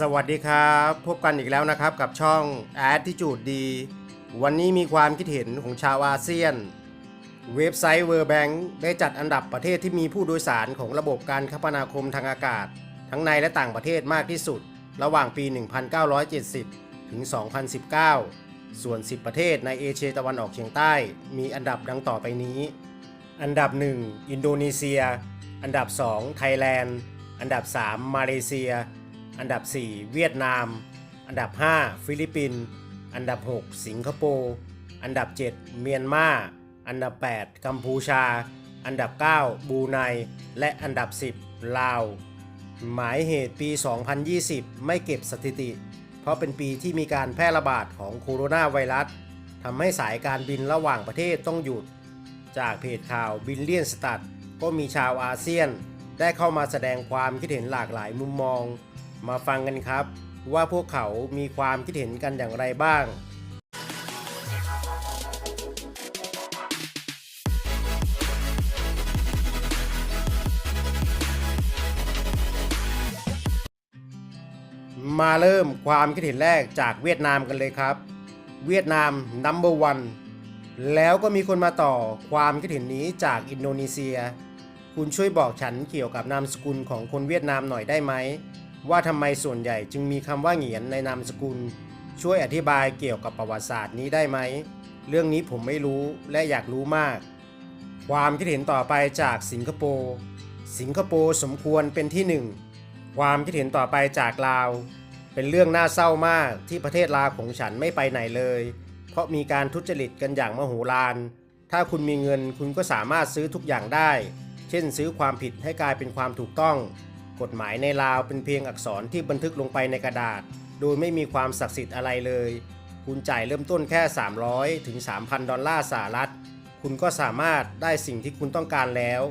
สวัสดีครับ พบกันอีกแล้วนะครับกับช่อง Attitude ดี วันนี้มีความคิดเห็นของชาวอาเซียน เว็บไซต์ World Bank ได้จัดอันดับประเทศที่มีผู้โดยสารของระบบการคมนาคมทางอากาศ ทั้งในและต่างประเทศมากที่สุด ระหว่างปี 1970 ถึง 2019 ส่วน 10 ประเทศในเอเชียตะวันออกเฉียงใต้ มีอันดับดังต่อไปนี้ อันดับ 1 อินโดนีเซีย อันดับ 2 ไทยแลนด์ อันดับ 3 มาเลเซีย อันดับ 4 เวียดนาม อันดับ 5 ฟิลิปปินส์ อันดับ 6 สิงคโปร์ อันดับ 7 เมียนมา อันดับ 8 กัมพูชา อันดับ 9 บูไน และอันดับ 10 ลาว หมายเหตุปี 2020 ไม่เก็บสถิติ เพราะเป็นปีที่มีการแพร่ระบาดของโคโรนาไวรัสทำให้สายการบินระหว่างประเทศต้องหยุด จากเพจข่าวบิลเลียนสตัดก็มีชาวอาเซียน ได้เข้ามาแสดงความคิดเห็นหลากหลายมุมมอง มาฟังกันครับ ว่าพวกเขามีความคิดเห็นกันอย่างไรบ้างมาเริ่มความคิดเห็นแรกจากเวียดนามกันเลยครับ เวียดนาม number one แล้วก็มีคนมาต่อความคิดเห็นนี้จากอินโดนีเซีย คุณช่วยบอกฉันเกี่ยวกับนามสกุลของคนเวียดนามหน่อยได้ไหม ว่าทำไมส่วนใหญ่จึงมีคำว่าเหงียนในนามสกุล ช่วยอธิบายเกี่ยวกับประวัติศาสตร์นี้ได้ไหม เรื่องนี้ผมไม่รู้และอยากรู้มาก ความคิดเห็นต่อไปจากสิงคโปร์สิงคโปร์สมควรเป็นที่หนึ่งความคิดเห็นต่อไปจากลาว เป็นเรื่องน่าเศร้ามากที่ประเทศลาวของฉันไม่ไปไหนเลย เพราะมีการทุจริตกันอย่างมโหฬารถ้าคุณมีเงินคุณก็สามารถซื้อทุกอย่างได้ เช่นซื้อความผิดให้กลายเป็นความถูกต้อง กฎหมายในลาวเป็นเพียงอักษรที่บันทึกลงไปในกระดาษ โดยไม่มีความศักดิ์สิทธิ์อะไรเลย คุณจ่ายเริ่มต้นแค่ 300 ถึง 3,000 ดอลลาร์สหรัฐ คุณก็สามารถได้สิ่งที่คุณต้องการแล้ว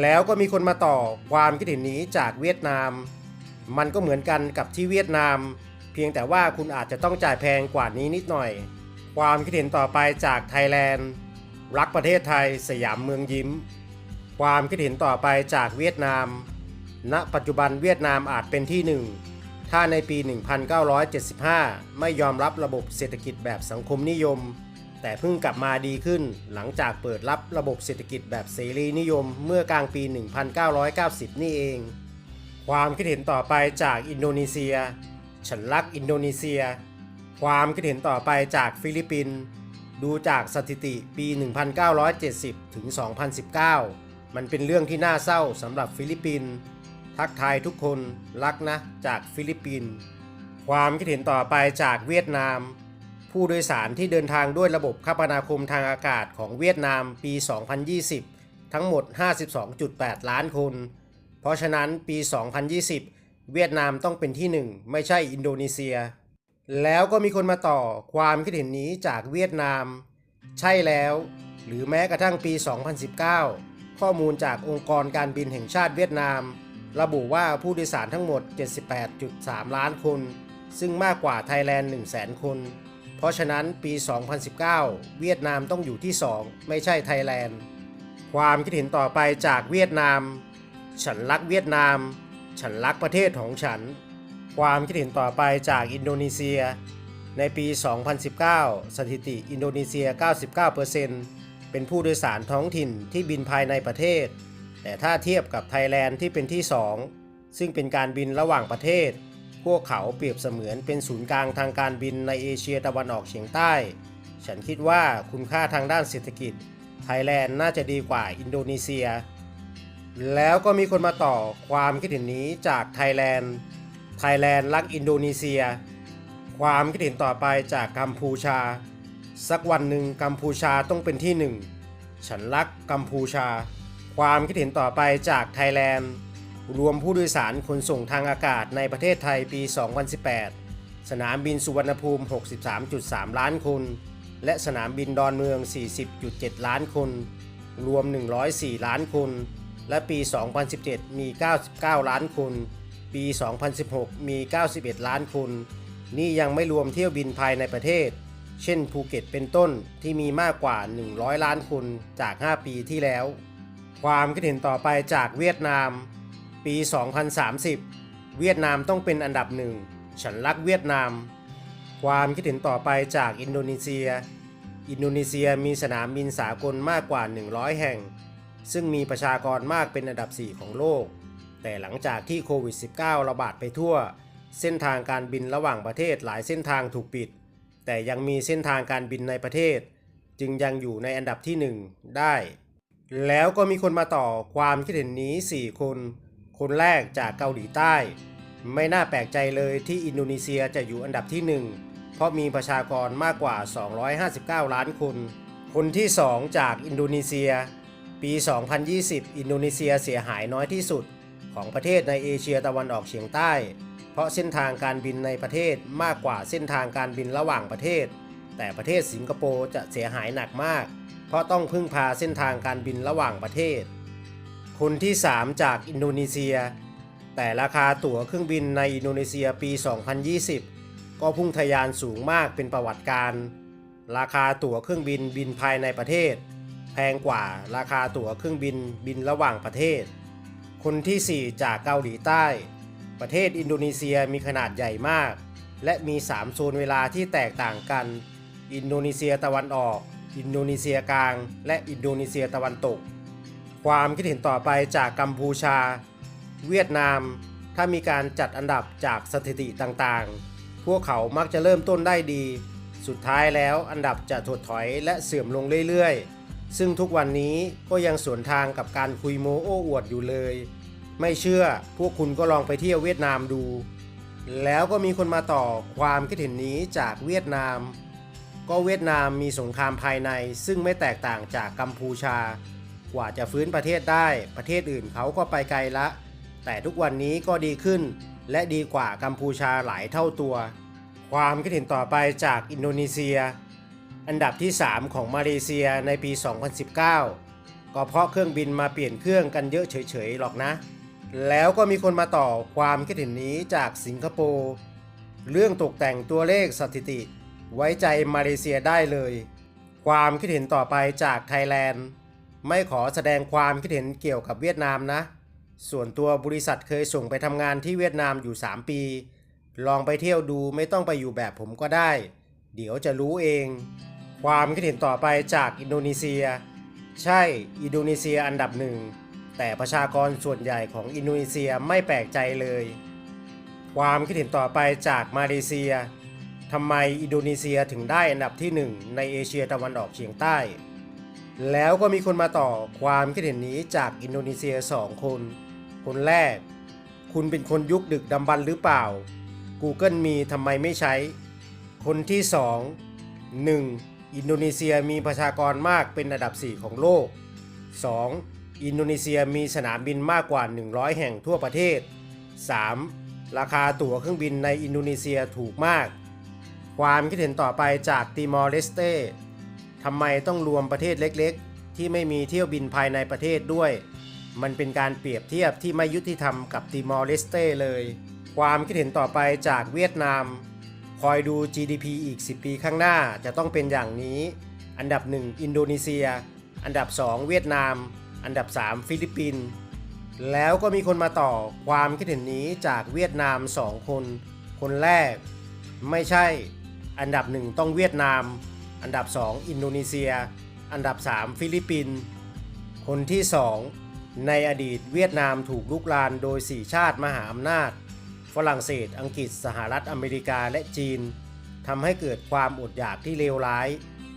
แล้วก็มีคนมาต่อความคิดเห็นนี้จากเวียดนาม มันก็เหมือนกันกับที่เวียดนาม เพียงแต่ว่าคุณอาจจะต้องจ่ายแพงกว่านี้นิดหน่อย ความคิดเห็นต่อไปจากไทยแลนด์ รักประเทศไทยสยามเมืองยิ้ม ความคิดเห็นต่อไปจากเวียดนาม ณปัจจุบันเวียดนามอาจเป็นที่หนึ่ง ถ้าในปี 1975 ไม่ยอมรับระบบเศรษฐกิจแบบสังคมนิยม แต่เพิ่งกลับมาดีขึ้นหลังจากเปิดรับระบบเศรษฐกิจแบบเสรีนิยมเมื่อกลางปี 1990 นี่เอง ความคิดเห็นต่อไปจากอินโดนีเซีย ฉันรักอินโดนีเซีย ความคิดเห็นต่อไปจากฟิลิปปินส์ดูจากสถิติปี 1970 ถึง 2019 มันเป็นเรื่องที่น่าเศร้าสำหรับฟิลิปปินส์ ทักทายทุกคนรักนะจากฟิลิปปินส์ความคิดเห็นต่อไปจากเวียดนาม ผู้โดยสารที่เดินทางด้วยระบบคมนาคมทางอากาศของเวียดนามปี 2020 ทั้งหมด 52.8 ล้านคน เพราะฉะนั้นปี 2020 เวียดนามต้องเป็นที่หนึ่งไม่ใช่อินโดนีเซีย แล้วก็มีคนมาต่อความคิดเห็นนี้จากเวียดนาม ใช่แล้ว หรือแม้กระทั่งปี 2019 ข้อมูลจากองค์กรการบินแห่งชาติเวียดนาม ระบุว่าผู้โดยสารทั้งหมด 78.3 ล้านคน ซึ่งมากกว่าไทยแลนด์ 100,000 คน เพราะฉะนั้นปี 2019 เวียดนามต้องอยู่ที่ 2 ไม่ใช่ไทยแลนด์ ความคิดเห็นต่อไปจากเวียดนาม ฉันรักเวียดนาม ฉันรักประเทศของฉัน ความคิดเห็นต่อไปจากอินโดนีเซีย ในปี 2019 สถิติอินโดนีเซีย 99%เป็นผู้โดยสารท้องถิ่นที่บินภายในประเทศ แต่ถ้าเทียบกับไทยแลนด์ที่เป็นที่ 2 ซึ่งเป็นการบินระหว่างประเทศ พวกเขาเปรียบเสมือนเป็นศูนย์กลางทางการบินในเอเชียตะวันออกเฉียงใต้ ฉันคิดว่าคุณค่าทางด้านเศรษฐกิจ ไทยแลนด์น่าจะดีกว่าอินโดนีเซีย แล้วก็มีคนมาต่อความคิดเห็นนี้จากไทยแลนด์ ไทยแลนด์รักอินโดนีเซีย ความคิดเห็นต่อไปจากกัมพูชา สักวันหนึ่งกัมพูชาต้องเป็นที่หนึ่ง ฉันรักกัมพูชา ความคิดเห็นต่อไปจากไทยแลนด์ รวมผู้โดยสารขนส่งทางอากาศในประเทศไทยปี 2018 สนามบินสุวรรณภูมิ 63.3 ล้านคน และสนามบินดอนเมือง 40.7 ล้านคน รวม 104 ล้านคน และปี 2017 มี 99 ล้านคน ปี 2016 มี 91 ล้านคน นี่ยังไม่รวมเที่ยวบินภายในประเทศ เช่นภูเก็ตเป็นต้นที่มีมากกว่า 100 ล้านคนจาก 5 ปีที่แล้ว ความคิดเห็นต่อไปจากเวียดนาม ปี 2030 เวียดนามต้องเป็นอันดับหนึ่ง ฉันรักเวียดนาม ความคิดเห็นต่อไปจากอินโดนีเซีย อินโดนีเซียมีสนามบินสากลมากกว่า 100 แห่ง ซึ่งมีประชากรมากเป็นอันดับ 4 ของโลก แต่หลังจากที่โควิด -19 ระบาดไปทั่ว เส้นทางการบินระหว่างประเทศหลายเส้นทางถูกปิด แต่ยังมีเส้นทางการบินในประเทศ จึงยังอยู่ในอันดับที่ 1 ได้ แล้วก็มีคนมาต่อความคิดเห็นนี้ 4 คน คนแรกจากเกาหลีใต้ ไม่น่าแปลกใจเลยที่อินโดนีเซียจะอยู่อันดับที่ 1 เพราะมีประชากรมากกว่า 259 ล้านคน คนที่ 2 จากอินโดนีเซีย ปี 2020 อินโดนีเซียเสียหายน้อยที่สุด ของประเทศในเอเชียตะวันออกเฉียงใต้ เพราะเส้นทางการบินในประเทศมากกว่าเส้นทางการบินระหว่างประเทศ แต่ประเทศสิงคโปร์จะเสียหายหนักมาก เพราะต้องพึ่งพาเส้นทางการบินระหว่างประเทศ คนที่ 3 จากอินโดนีเซีย แต่ราคาตั๋วเครื่องบินในอินโดนีเซียปี 2020 ก็พุ่งทะยานสูงมากเป็นประวัติการ ราคาตั๋วเครื่องบินบินภายในประเทศ แพงกว่าราคาตั๋วเครื่องบินบินระหว่างประเทศ คนที่ 4 จากเกาหลีใต้ ประเทศอินโดนีเซียมีขนาดใหญ่มาก และมี 3 โซนเวลาที่แตกต่างกัน อินโดนีเซียตะวันออก อินโดนีเซียกลาง และอินโดนีเซียตะวันตก ความคิดเห็นต่อไปจากกัมพูชา เวียดนาม ถ้ามีการจัดอันดับจากสถิติต่างๆ พวกเขามักจะเริ่มต้นได้ดี สุดท้ายแล้วอันดับจะถดถอยและเสื่อมลงเรื่อยๆ ซึ่งทุกวันนี้ก็ยังสวนทางกับการคุยโมโอ้อวดอยู่เลย ไม่เชื่อพวกคุณก็ลองไปเที่ยวเวียดนามดู แล้วก็มีคนมาต่อความคิดเห็นนี้จากเวียดนาม ก็เวียดนามมีสงครามภายในซึ่งไม่แตกต่างจากกัมพูชา กว่าจะฟื้นประเทศได้ประเทศอื่นเขาก็ไปไกลละ แต่ทุกวันนี้ก็ดีขึ้น และดีกว่ากัมพูชาหลายเท่าตัว ความคิดเห็นต่อไปจากอินโดนีเซีย อันดับที่ 3 ของมาเลเซียในปี 2019 ก็เพราะเครื่องบินมาเปลี่ยนเครื่องกันเยอะเฉยๆหรอกนะ แล้วก็มีคนมาต่อความคิดเห็นนี้จากสิงคโปร์เรื่องตกแต่งตัวเลขสถิติ ไว้ใจมาเลเซียได้เลย ความคิดเห็นต่อไปจากไทยแลนด์ ไม่ขอแสดงความคิดเห็นเกี่ยวกับเวียดนามนะ ส่วนตัวบริษัทเคยส่งไปทำงานที่เวียดนามอยู่ 3 ปี ลองไปเที่ยวดูไม่ต้องไปอยู่แบบผมก็ได้ เดี๋ยวจะรู้เอง ความคิดเห็นต่อไปจากอินโดนีเซีย ใช่ อินโดนีเซียอันดับหนึ่งแต่ประชากรส่วนใหญ่ของอินโดนีเซียไม่แปลกใจเลย ความคิดเห็นต่อไปจากมาเลเซีย ทำไมอินโดนีเซียถึงได้อันดับที่หนึ่งในเอเชียตะวันออกเฉียงใต้ แล้วก็มีคนมาต่อความคิดเห็นนี้จากอินโดนีเซีย 2 คน คนแรก คุณเป็นคนยุคดึกดำบรรหรือเปล่า Google มีทำไมไม่ใช้ คนที่ 2 1. อินโดนีเซียมีประชากรมากเป็นอันดับ 4 ของโลก 2. อินโดนีเซียมีสนามบินมากกว่า 100 แห่งทั่วประเทศ 3. ราคาตั๋วเครื่องบินในอินโดนีเซียถูกมาก ความคิดเห็นต่อไปจากติมอร์เลสเต้ทำไมต้องรวมประเทศเล็กๆ ที่ไม่มีเที่ยวบินภายในประเทศด้วย มันเป็นการเปรียบเทียบที่ไม่ยุติธรรมกับติมอร์เลสเต้เลย ความคิดเห็นต่อไปจากเวียดนาม คอยดู GDP อีก 10 ปีข้างหน้าจะต้องเป็นอย่างนี้ อันดับ 1 อินโดนีเซีย อันดับ 2 เวียดนาม อันดับ 3 ฟิลิปปินส์แล้วก็มีคนมาต่อความคิดเห็นนี้จากเวียดนาม 2 คน คนแรก ไม่ใช่ อันดับ 1 ต้องเวียดนาม อันดับ 2 อินโดนีเซีย อันดับ 3 ฟิลิปปินส์คนที่ 2 ในอดีตเวียดนามถูกลุกลานโดย 4 ชาติมหาอำนาจ ฝรั่งเศส อังกฤษ สหรัฐอเมริกาและจีนทำให้เกิดความอดอยากที่เลวร้าย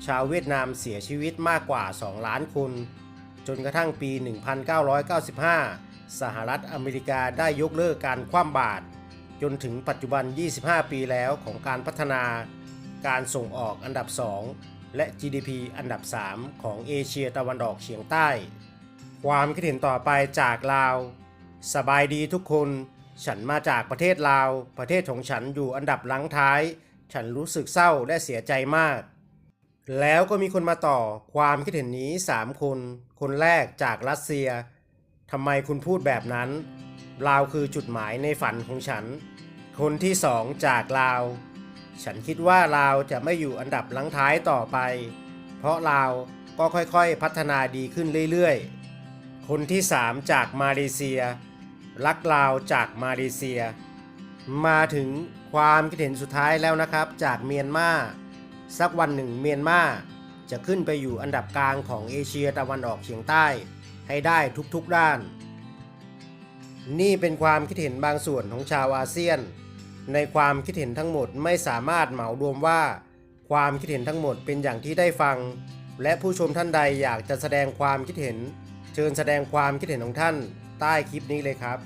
ชาวเวียดนามเสียชีวิตมากกว่า 2 ล้านคน จนกระทั่งปี 1995 สหรัฐอเมริกาได้ยกเลิกการคว่ำบาตรจนถึงปัจจุบัน 25 ปีแล้วของการพัฒนา การส่งออกอันดับ 2 และ GDP อันดับ 3 ของเอเชียตะวันออกเฉียงใต้ ความคิดเห็นต่อไปจากลาว สบายดีทุกคน ฉันมาจากประเทศลาว ประเทศของฉันอยู่อันดับหลังท้าย ฉันรู้สึกเศร้าและเสียใจมาก แล้วก็มีคนมาต่อความคิดเห็นนี้ 3 คน คนแรกจากรัสเซียทำไมคุณพูดแบบนั้นลาวคือจุดหมายในฝันของฉัน คนที่สองจากลาว ฉันคิดว่าลาวจะไม่อยู่อันดับลังท้ายต่อไป เพราะลาวก็ค่อยๆพัฒนาดีขึ้นเรื่อยๆ คนที่สามจากมาเลเซีย รักลาวจากมาเลเซีย มาถึงความคิดเห็นสุดท้ายแล้วนะครับ จากเมียนมาสักวันหนึ่งเมียนมาจะขึ้นไปอยู่อันดับกลางของเอเชียตะวันออกเฉียงใต้ ให้ได้ทุกๆด้าน นี่เป็นความคิดเห็นบางส่วนของชาวอาเซียน ในความคิดเห็นทั้งหมดไม่สามารถเหมารวมว่า ความคิดเห็นทั้งหมดเป็นอย่างที่ได้ฟัง และผู้ชมท่านใดอยากจะแสดงความคิดเห็น เชิญแสดงความคิดเห็นของท่านใต้คลิปนี้เลยครับ